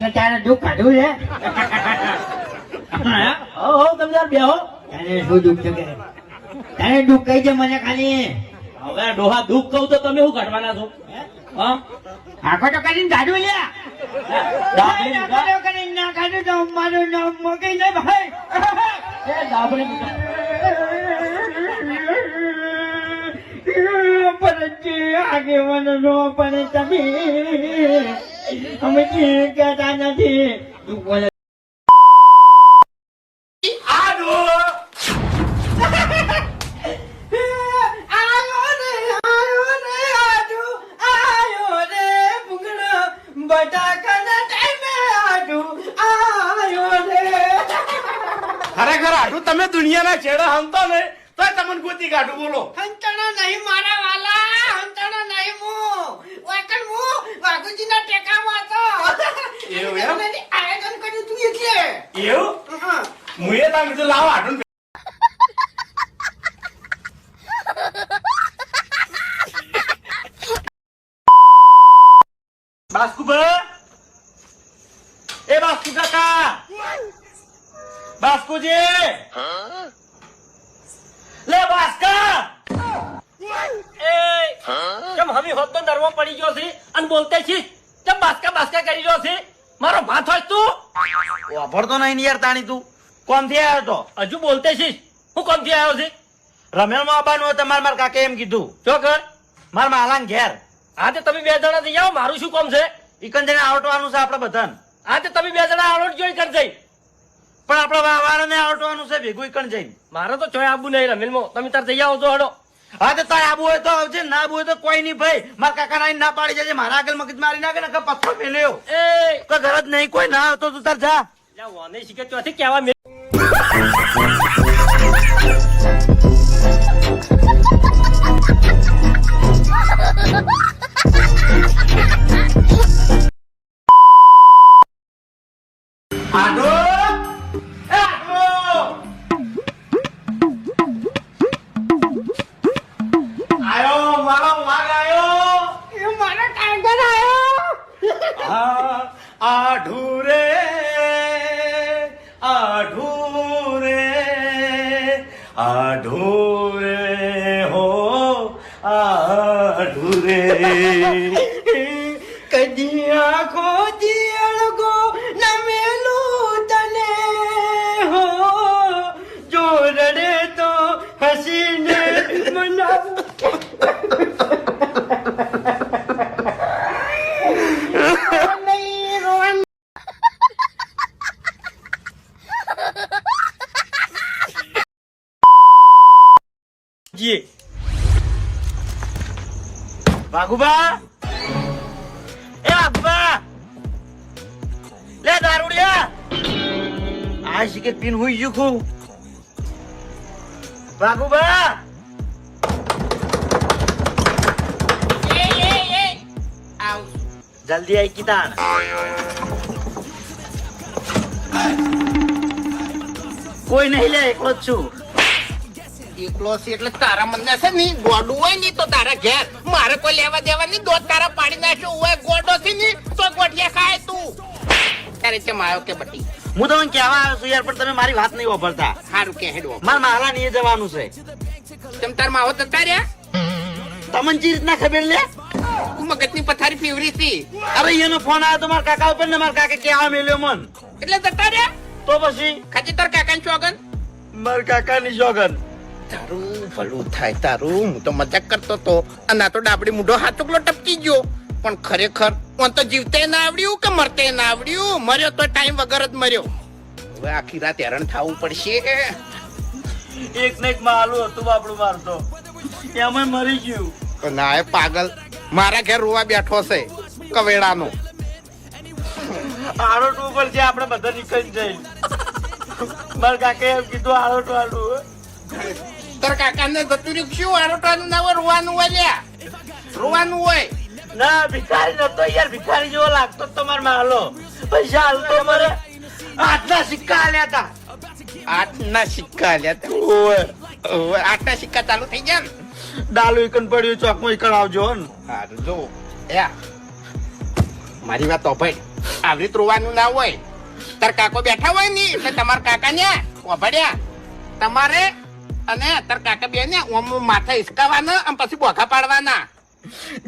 તારે દુઃખ કાઢવું છે? હો? તમે યાર બેહો. તારે શું દુઃખ છે તારે દુઃખ કહી છે મને ખાલી? હવે ડોહા દુઃખ કહું તો તમે શું કાઢવાના છો? આખો તો કરીને મૂકા. કાઢો કરીને ના કાઢો તો મારું નામ મગઈ નહીં ભાઈ. મૂકા. પરજી આગેવાન નો પણ તમે અમે કહેતા નથી. તું બોલે. આયો રે આયો રે આડુ આયો રે ભૂંગળો બટાકાના ટાઈમે આડુ આયો રે ખરેખર આટલું તમે દુનિયાના છેડા હમતો ને તો તમને ગોતી કાઢું બોલો. હંતણો નહીં મારા વાલા હંતણો નહીં મુ વાકણ હું? વાઘુજીના ટેકામાં હતો. એવું એમ? આયોજન કર્યું તું એટલે. એવું? હા. હું એ તમે કીધું લાવ આટલું એ બાસ્કુ કાકા બાસ્કુજી? લે બાસ્કા એ કેમ હમી હોત તો નરવો પડી ગયો છે? અને બોલતે છે કેમ બાસ્કા બાસ્કા કરી રહ્યો છે? મારો ભાત હોય તું? વાપરતો નહીં ને યાર તાણી તું. કોણથી આવ્યો તો? હજુ બોલતે છે. હું કોમથી આવ્યો છે? રમેલમાં આવવાનું તમારે મારા કાકે એમ કીધું. જો કર. મારા માલાન ઘેર. આ તે તમે બે જણા જઈ આવો મારું શું કોમ છે? ઈકન જઈને આવટવાનું છે આપણે બધાને. આ તે તમે બે જણા આવડત જોઈ કર જઈ પણ આપણે ને આવટવાનું છે ભેગું કણ જઈને. મારે તો ચોય આબુ નહીં રમેલમાં તમે તાર જઈ આવજો હડો. હા તો તારે આબુ હોય તો આવજે ના આબુ હોય તો કોઈ નહીં ભાઈ. મારા કાકા ના ના પાડી જજે મારા આગળ મગજ મારી નાખે ને પથ્થર મેલ્યો એ! તો ઘર જ નહીં કોઈ ના આવતો તું તાર જા. વાને શીખે ચોથી કેવા મે આઢુ રે આઢુ રે આઢુ હો આઢુ વાઘુબા? એ વાઘુબા! લે દારૂડિયા આ કે પીન હુઈ ગયું ખું. વાઘુબા! જલ્દી આઈ કિતાન કોઈ નહીં લે, એકલો જ છું. એકલો છે એટલે તારા મને છે ની ગોડું હોયની તો તારા ઘેર. મારે કોઈ લેવા દેવા ની દોત તારા પાડી નાખ્યો હોય ગોડો છે ની તો ગોઠિયા ખાય તું. ત્યારે ચમ માયો કે બટી? હું તમને કહેવા આવ્યો છું યાર પણ તમે મારી વાત નહીં વાપરતા. સારું કે હેડો. મારા માલા નહીં જવાનું છે. તમ તાર માવો તો તારે? તમને ચી રીતના ખબર લે? મગજ મગજની પથારી પીવડી હતી. અરે એનો ફોન આવ્યો તો મારા કાકા ઉપર ને મારા કાકે કેવા મેલ્યો મન. એટલે તતા રહ્યા તો પછી? ખાચી તાર કાકાની ચોગન? મારા કાકાની જોગન તારું ભલું થાય તારું હું તો મજાક કરતો તો. અને આ તો ડાબડી મૂઢો હાથુકલો ટપકી ગયો. પણ ખરેખર પણ તો જીવતે ના આવડ્યું કે મરતે ના આવડ્યું? મર્યો તો ટાઈમ વગર જ મર્યો. હવે આખી રાત હેરાન થવું પડશે. એક ને એક માલું હતું બાપડું મારતો એમાં મરી ગયું. તો ના એ પાગલ મારા ઘેર રોવા બેઠો છે કવેડાનો. આરોટ ઉપર છે આપણે બધા નીકળી જઈ મારા કાકે એમ કીધું આરોટ વાળું તાર કાકાને જતું શું? આરોટવાનું ના હોય રોવાનું હોય લ્યા. રોવાનું હોય. ના ભિખારી નતો યાર. ભિખારી જેવો લાગતો તમારે માલો પૈસા હાલતો મારે આટલા સિક્કા આલ્યા હતા આટના સિક્કા લ્યા હતા ઓય ઓય આઠના સિક્કા ચાલુ થઈ ગયા ને? ડાલુ એકન પડ્યું ચોકમાં એકન આવજો ને. સારું જો. યા મારી વાત તો ભાઈ આવી રીતે રોવાનું ના હોય. તાર કાકો બેઠા હોય ને એટલે તમારા કાકા ને ઓભડ્યા. તમારે અને તાર કાકા બે ને ઓમ માથા હિસકાવાના અને પછી બોખા પાડવાના.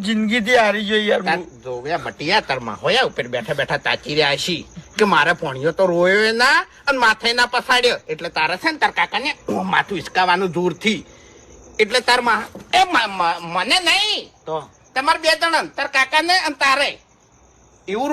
જિંદગી થી હારી જોઈ યાર. જોવ્યા બટિયા તારમાં હોયા ઉપર બેઠા બેઠા તાચી રહ્યા છી કે મારે પોણીઓ તો રોયો ના અને માથે ના પસાડ્યો. એટલે તારે છે ને તાર કાકાને માથું હિસકાવાનું દૂરથી એટલે તારમાં એ મને નહીં. તો? તમારે બે જણ તાર કાકાને અને તારે. એવું